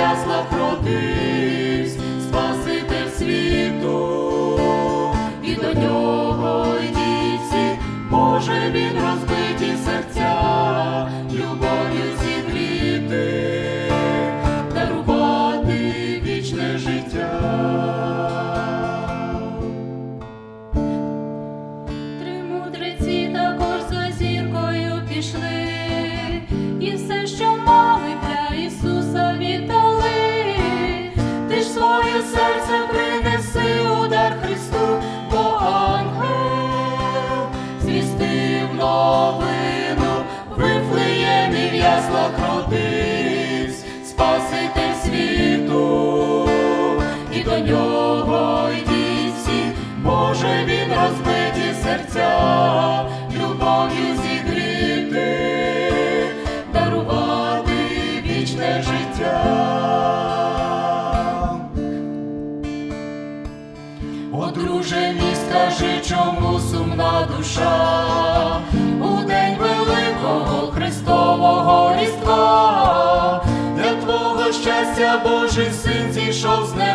яслах родивсь, Спаситель світу, і до нього йдіть всі, він розбиті серця, любов'ю зігріти, дарувати вічне життя. Три мудреці також за зіркою пішли. Яслах родився, Спаситель світу, і до нього йдіть всі, може він розбиті серця, любов'ю зігріти, дарувати вічне життя. О, друже мій, скажи, чому сумна душа Божий син зійшов з неба.